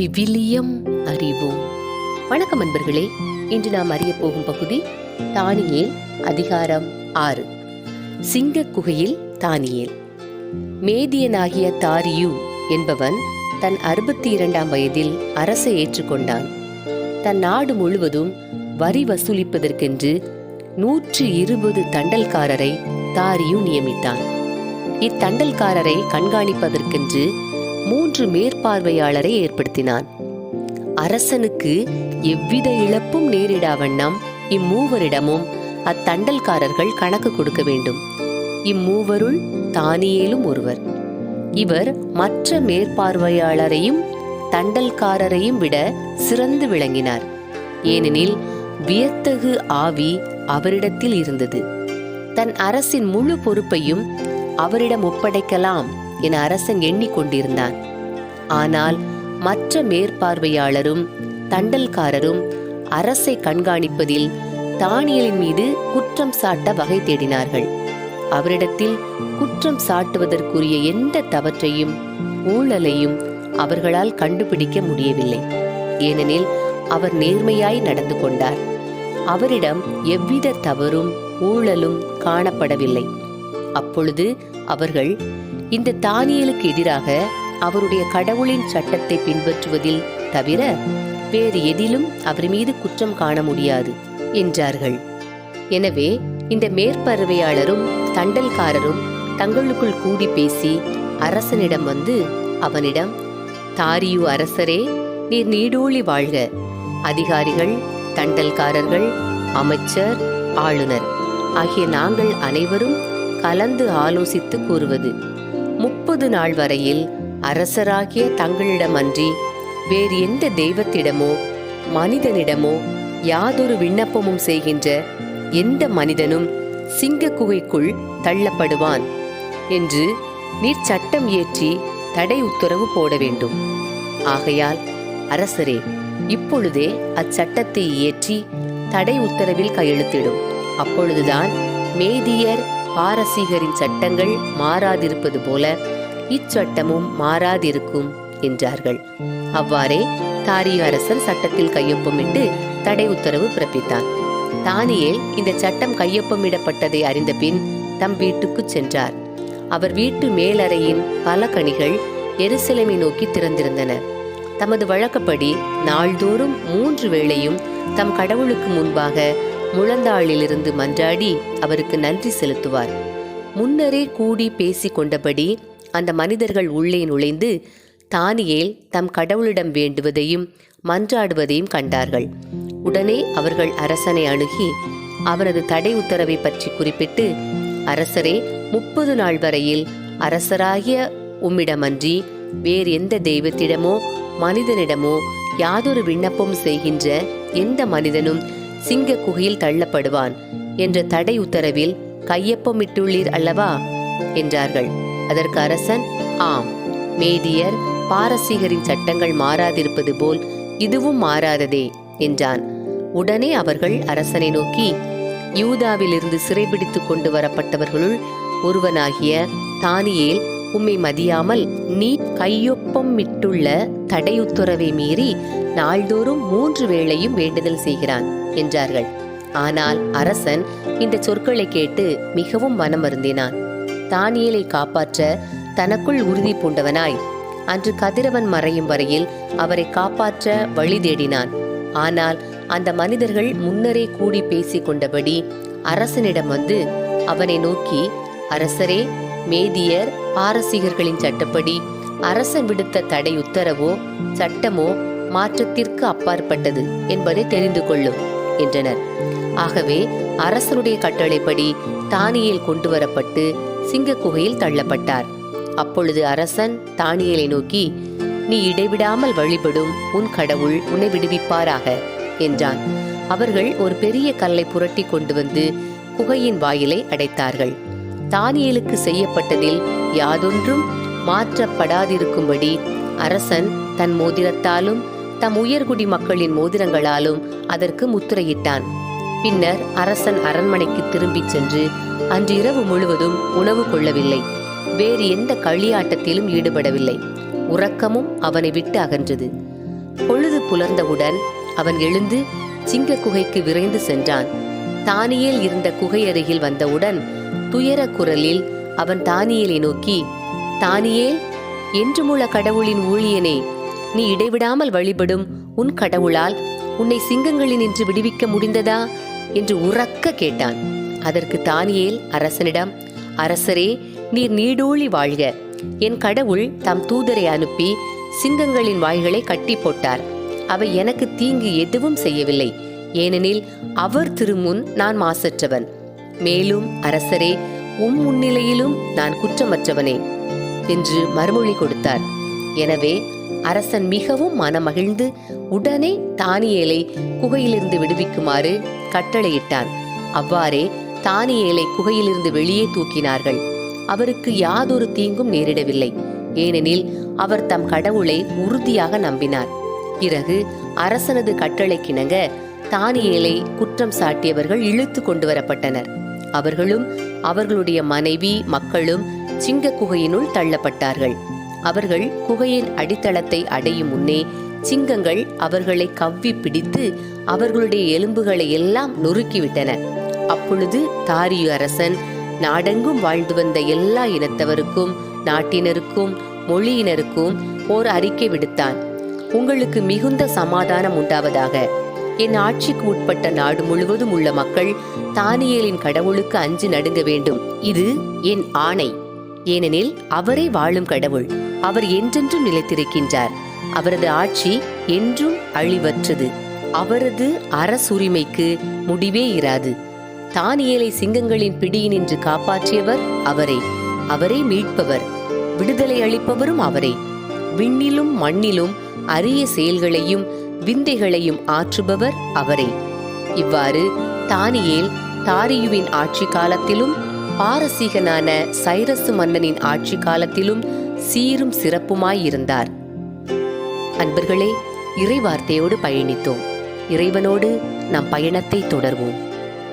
விவிலியம் அறிவோம். வணக்கம் அன்பர்களே இன்று நாம் அறிய போகும் பகுதி தானியேல் அதிகாரம் ஆறு. சிங்க குகையில் தானியேல். மேதியனாகிய தாரியு என்பவன் தன் அறுபத்தி இரண்டாம் வயதில் அரசை ஏற்றுக்கொண்டான். தன் நாடு முழுவதும் வரி வசூலிப்பதற்கென்று நூற்று இருபது தண்டல்காரரை தாரியு நியமித்தான். இத்தண்டல்காரரை கண்காணிப்பதற்கென்று மூன்று மேற்பார்வையாளரை ஏற்படுத்தினான். அரசனுக்கு எவ்வித இழப்பும் நேரிடா வண்ணம் இம்மூவரிடமும் அத்தண்டல்காரர்கள் கணக்கு கொடுக்க வேண்டும். இம்மூவருள் தானியேலும் ஒருவர். இவர் மற்ற மேற்பார்வையாளரையும் தண்டல்காரரையும் விட சிறந்து விளங்கினார். ஏனெனில் வியத்தகு ஆவி அவரிடத்தில் இருந்தது. தன் அரசின் முழு பொறுப்பையும் அவரிடம் ஒப்படைக்கலாம் என அரசன் எண்ணிக்கொண்டிருந்தான். ஆனால் மற்ற மேற்பார்வையாளரும் தண்டல்காரரும் அரசை கண்காணிப்பதில் தானியலின் மீது குற்றம் சாட்ட வகை தேடினார்கள். அவரிடத்தில் குற்றம் சாட்டுவதற்குரிய எந்த தவற்றையும் ஊழலையும் அவர்களால் கண்டுபிடிக்க முடியவில்லை. ஏனெனில் அவர் நேர்மையாய் நடந்து கொண்டார். அவரிடம் எவ்வித தவறும் ஊழலும் காணப்படவில்லை. அப்பொழுது அவர்கள் இந்த தானியலுக்கு எதிராக அவருடைய கடவுளின் சட்டத்தை பின்பற்றுவதில் தவிர வேறு எதிலும் அவர் மீது குற்றம் காண முடியாது என்றார்கள். எனவே இந்த மேற்பார்வையாளரும் தண்டல்காரரும் தங்களுக்குள் கூடி பேசி அரசனிடம் வந்து அவனிடம் தாரியு அரசரே நீர் நீடூழி வாழ்க. அதிகாரிகள் தண்டல்காரர்கள் அமைச்சர் ஆளுநர் ஆகிய நாங்கள் அனைவரும் கலந்து ஆலோசித்து கூறுவது. முப்பது நாள் வரையில் அரசராகிய தங்களிடமன்றி வேறு எந்த தெய்வத்திடமோ மனிதனிடமோ யாதொரு விண்ணப்பமும் செய்கின்ற எந்த மனிதனும் சிங்க குகைக்குள் தள்ளப்படுவான் என்று நீர் சட்டம் இயற்றி தடை உத்தரவு போட வேண்டும். ஆகையால் அரசரே இப்பொழுதே அச்சட்டத்தை இயற்றி தடை உத்தரவில் கையெழுத்திடும். அப்பொழுதுதான் மேதியர் பாரசீகரின் சட்டங்கள் மாறாதிருப்பது போல இச்சட்டமும் மாறாதிருக்கும் என்றார்கள். அவ்வாறே தாரிய அரசர் சட்டத்தில் கையொப்பமிட்டு தடை உத்தரவு பிறப்பித்தார் தானியேல் இந்த சட்டம் கையொப்பமிடப்பட்டதை அறிந்த பின் தம் வீட்டுக்குச் சென்றார். அவர் வீட்டு மேலறையின் பல கணிகள் எருசலேமை நோக்கி திறந்திருந்தன. தமது வழக்கப்படி நாள்தோறும் மூன்று வேளையும் தம் கடவுளுக்கு முன்பாக முழந்தாளிலிருந்து மன்றாடி அவருக்கு நன்றி செலுத்துவார். முன்னரே கூடி பேசிக் கொண்டபடி அந்த மனிதர்கள் உள்ளே நுழைந்து தானியேல் தம் கடவுளிடம் வேண்டுவதையும் மன்றாடுவதையும் கண்டார்கள். உடனே அவர்கள் அரசனை அணுகி அவரது தடை உத்தரவை பற்றி குறிப்பிட்டு அரசரே முப்பது நாள் வரையில் அரசராகிய உம்மிடமன்றி வேறு எந்த தெய்வத்திடமோ மனிதனிடமோ யாதொரு விண்ணப்பம் செய்கின்ற எந்த மனிதனும் சிங்க குகையில் தள்ளப்படுவான் என்ற தடை உத்தரவில் கையொப்பமிட்டுள்ளீர் அல்லவா? என்றார்கள். அதற்கு அரசன் ஆம் மேதியர் பாரசீகரின் சட்டங்கள் மாறாதிருப்பது போல் இதுவும் மாறாததே என்றான். உடனே அவர்கள் அரசனை நோக்கி யூதாவிலிருந்து சிறைபிடித்து கொண்டு வரப்பட்டவர்களுள் ஒருவனாகிய தானியேல் உம்மை மதியாமல் நீ கையொப்பமிட்டுள்ள தடையுத்தரவை மீறி நாள்தோறும் மூன்று வேளையும் வேண்டுதல் செய்கிறான். என்றார்கள். ஆனால் அரசன் இந்த சொற்களை கேட்டு மிகவும் மனமருந்தினான். தானியலை காப்பாற்ற தனக்குள் உறுதி பூண்டவனாய். அன்று கதிரவன் மறையும் வரையில் அவரை காப்பாற்ற வழி தேடினான். ஆனால் அந்த மனிதர்கள் முன்னரே கூடி பேசிக் கொண்டபடி அரசனிடம் வந்து அவனை நோக்கி அரசரே மேதியர் பாரசீகர்களின் சட்டப்படி அரசன் விடுத்த தடை உத்தரவோ சட்டமோ மாற்றத்திற்கு அப்பாற்பட்டது என்பதை தெரிந்து கொள்ளும். என்றனர் ஆகவே அரசனுடைய கட்டளைப்படி தானியல் கொண்டு வரப்பட்டு சிங்க குகையில் தள்ளப்பட்டார். அப்பொழுது அரசன் தானியலை நோக்கி நீ இடைவிடாமல் வழிபடும் உன் கடவுள் உன்னை விடுவிப்பாராக என்றான். அவர்கள் ஒரு பெரிய கல்லை புரட்டி கொண்டு வந்து குகையின் வாயிலை அடைத்தார்கள். தானியலுக்கு செய்யப்பட்டதில் யாதொன்றும் மாற்றப்படாதிருக்கும்படி அரசன் தன் மோதிரத்தாலும் தம் உயர்குடி மக்களின் மோதிரங்களாலும் அதற்கு முத்திரையிட்டான். பின்னர் அரசன் அரண்மனைக்கு திரும்பிச் சென்று அன்று இரவு முழுவதும் உணவு கொள்ளவில்லை. வேறு எந்த களியாட்டத்திலும் ஈடுபடவில்லை. உறக்கமும் அவனை விட்டு அகன்றது. பொழுது புலர்ந்தவுடன் அவன் எழுந்து சிங்க குகைக்கு விரைந்து சென்றான். தானியேல் இருந்த குகை அருகில் வந்தவுடன் துயர குரலில் அவன் தானியேலை நோக்கி தானியேல் என்றுமுள்ள கடவுளின் ஊழியனே நீ இடைவிடாமல் வழிபடும் உன் கடவுளால் உன்னை சிங்கங்களினின்று விடுவிக்க முடிந்ததா? என்று உறக்க கேட்டான். அதற்கு தானியேல் அரசனிடம் அரசரே நீர் நீடூழி வாழ்க. என் கடவுள் தம் தூதரை அனுப்பி சிங்கங்களின் வாய்களை கட்டி போட்டார். அவை எனக்கு தீங்கு எதுவும் செய்யவில்லை. ஏனெனில் அவர் திருமுன் நான் மாசற்றவன். மேலும் அரசரே உம் முன்னிலையிலும் நான் குற்றமற்றவனே என்று மறுமொழி கொடுத்தார். எனவே அரசன் மிகவும் மனமகிழ்ந்து உடனே தானியேலை குகையிலிருந்து விடுவிக்குமாறு கட்டளையிட்டான். அவ்வாறே தானியேலை குகையிலிருந்து வெளியே தூக்கினார்கள். அவருக்கு யாதொரு தீங்கும் நேரிடவில்லை. ஏனெனில் அவர் தம் கடவுளை உறுதியாக நம்பினார். பிறகு அரசனது கட்டளைக்கிணங்க தானியேலை குற்றம் சாட்டியவர்கள் இழுத்து கொண்டு வரப்பட்டனர். அவர்களும் அவர்களுடைய மனைவி மக்களும் சிங்க குகையினுள் தள்ளப்பட்டார்கள். அவர்கள் குகையின் அடித்தளத்தை அடையும் முன்னே சிங்கங்கள் அவர்களை கவ்வி பிடித்து அவர்களுடைய எலும்புகளை எல்லாம் நொறுக்கிவிட்டன. அப்பொழுது தாரியு அரசன் நாடெங்கும் வாழ்ந்து வந்த எல்லா இனத்தவருக்கும் நாட்டினருக்கும் மொழியினருக்கும் ஓர் அறிக்கை விடுத்தான். உங்களுக்கு மிகுந்த சமாதானம் உண்டாவதாக. என் ஆட்சிக்கு உட்பட்ட நாடு முழுவதும் உள்ள மக்கள் தானியலின் கடவுளுக்கு அஞ்சு நடுங்க வேண்டும். இது என் ஆணை. ஏனெனில் அவரே வாழும் கடவுள். அவர் என்றென்றும் நிலைத்திருக்கின்றார். அவரது ஆட்சி என்றும் அழிவற்றது. அவரது அரசுரிமைக்கு முடிவே இராது. தானியலை சிங்கங்களின் பிடியினின்று காப்பாற்றியவர் அவரே. அவரே மீட்பவர். விடுதலை அளிப்பவரும் அவரே. விண்ணிலும் மண்ணிலும் அரிய செயல்களையும் விந்தைகளையும் ஆற்றுபவர் அவரே. இவ்வாறு தானியேல் தாரியுவின் ஆட்சி காலத்திலும் பாரசீகனான சைரசு மன்னனின் ஆட்சி காலத்திலும் சீரும் சிறப்புமாயிருந்தார். அன்பர்களே இறைவார்த்தையோடு பயணித்தோம். இறைவனோடு நம் பயணத்தை தொடர்வோம்.